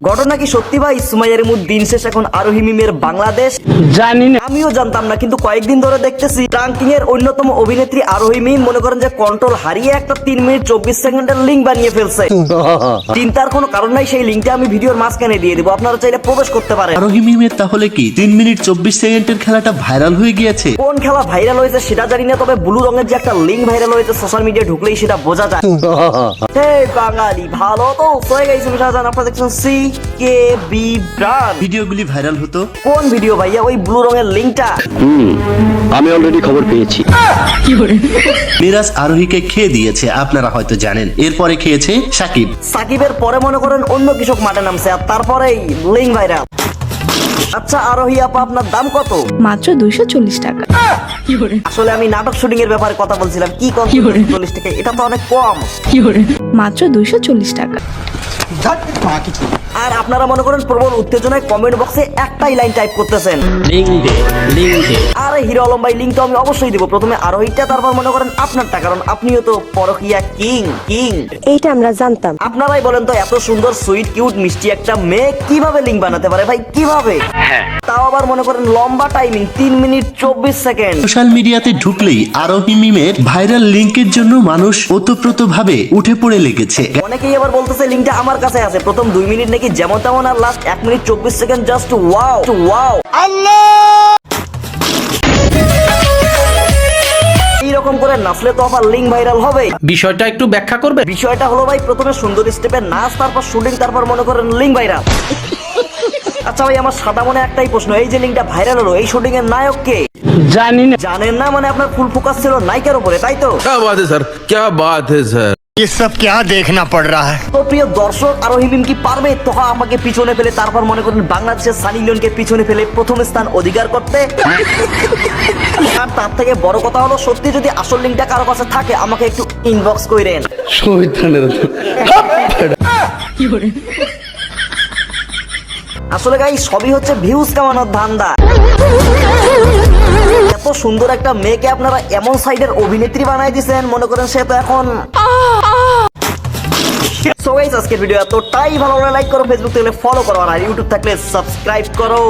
ঘটনা কি সত্যি ভাই সুমাইয়ার মুদ দিন শেষ এখন আরোহী মিমের বাংলাদেশ? জানি না। আমিও জানতাম না কিন্তু কয়েকদিন ধরে দেখতেছি রাঙ্কিং এর অন্যতম অভিনেত্রী আরোহী মিম মনে করেন যে কন্ট্রোল হারিয়ে একটা তিন মিনিট চব্বিশ সেকেন্ডের লিঙ্ক বানিয়ে ফেলছে। চিন্তার কোনো কারণ নাই সেই লিঙ্কটা আমি ভিডিওর মাঝখানে দিয়ে দিব আপনারা চাইলে প্রবেশ করতে পারেন। আরোহী মিমের তাহলে কি তিন মিনিট চব্বিশ সেকেন্ডের খেলাটা ভাইরাল হয়ে গিয়েছে? কোন খেলা ভাইরাল হয়েছে সেটা জানি না তবে ব্লু রঙের যে একটা লিঙ্ক ভাইরাল হয়েছে সোশ্যাল মিডিয়া ঢুকলেই সেটা বোঝা যায়। বাঙালি ভালো তো হয়ে গেছে আপনারা দেখছেন সি কে বি ব্রান্ড ভিডিওগুলি ভাইরাল হতো? কোন ভিডিও ভাইয়া? ওই ব্লু রঙের লিঙ্কটা। আমি অলরেডি খবর পেয়েছি। মিরাজ আরোহীকে খেয়ে দিয়েছে আপনারা হয়তো জানেন। এরপরে খেয়েছে সাকিব। সাকিবের পরে মনে করেন অন্য কৃষক মাঠে নামছে আর তারপরেই লিঙ্ক ভাইরাল। আচ্ছা আরোহী আপা আপনার দাম কত? মাত্র দুইশো চল্লিশ টাকা। আসলে আমি নাটক শুটিং এর ব্যাপারে কথা বলছিলাম কি কম চল্লিশ টাকা এটা তো অনেক কম। মাত্র দুইশো চল্লিশ টাকা। আর আপনারা মনে করেন প্রবল উত্তেজনায় কমেন্ট বক্সে একটাই লাইন টাইপ করতেছেন। লিঙ্ক দে লিঙ্ক দে। আরে হিরো আলম ভাই লিঙ্ক তো আমি অবশ্যই দিব। প্রথমে আরোহীটা তারপর মনে করেন আপনারটা কারণ আপনিও তো পরকিয়া কিং কিং এইটা আমরা জানতাম। আপনারাই বলেন তো এত সুন্দর সুইট কিউট মিষ্টি একটা মেয়ে কীভাবে লিঙ্ক বানাতে পারে ভাই? কীভাবে? তাও আবার মনে করেন লম্বা টাইমিং তিন মিনিট চব্বিশ সেকেন্ড সোশ্যাল মিডিয়াতে ঢুকলেই আরোহী মিমের ভাইরাল লিঙ্কের জন্য মানুষ ওতপ্রোত ভাবে উঠে পড়ে লেগেছে। অনেকেই আবার বলতেছে লিঙ্কটা আমার কাছে আছে প্রথম দুই মিনিট নাকি যেমন তেমন আর লাস্ট এক মিনিট চব্বিশ সেকেন্ড জাস্ট ওয়াও ওয়াও এইরকম করে নাচলে তো আবার লিঙ্ক ভাইরাল হবে বিষয়টা একটু ব্যাখ্যা করবে বিষয়টা হলো ভাই প্রথমে সুন্দর স্টেপের নাচ তারপর শুটিং তারপর মনে করেন লিঙ্ক ভাইরাল আচ্ছা ভাই আমার সাদা মনে একটাই প্রশ্ন এই যে লিঙ্কটা ভাইরাল হলো এই শুটিং এর নায়ক কে জানি না জানেন না মানে আপনার ফুল ফোকাস ছিল নায়িকার উপরে তাই তো क्या बात है सर क्या बात है सर ये सब क्या देखना पड़ रहा है তো প্রিয় দর্শক আরো হিমিম কি পারবে তোহা আমাকে পিছনে ফেলে তারপর মনে করেন বাংলাদেশের সানি লিওনকে পিছনে ফেলে প্রথম স্থান অধিকার করতে আর তার থেকে বড় কথা হলো সত্যি যদি আসল লিঙ্কটা কারো কাছে থাকে আমাকে একটু ইনবক্স কইরেন আসলে গাই সবই হচ্ছে ভিউজ কামানোর ধান্দা এত সুন্দর একটা মেয়েকে আপনারা এমন সাইডের অভিনেত্রী বানাই দিছেন মনে করেন সে তো এখন সো গাইস আজকের ভিডিও এতটাই ভালো লাগলে লাইক করো ফেসবুক থেকে ফলো করো, আর ইউটিউব থাকলে সাবস্ক্রাইব করো।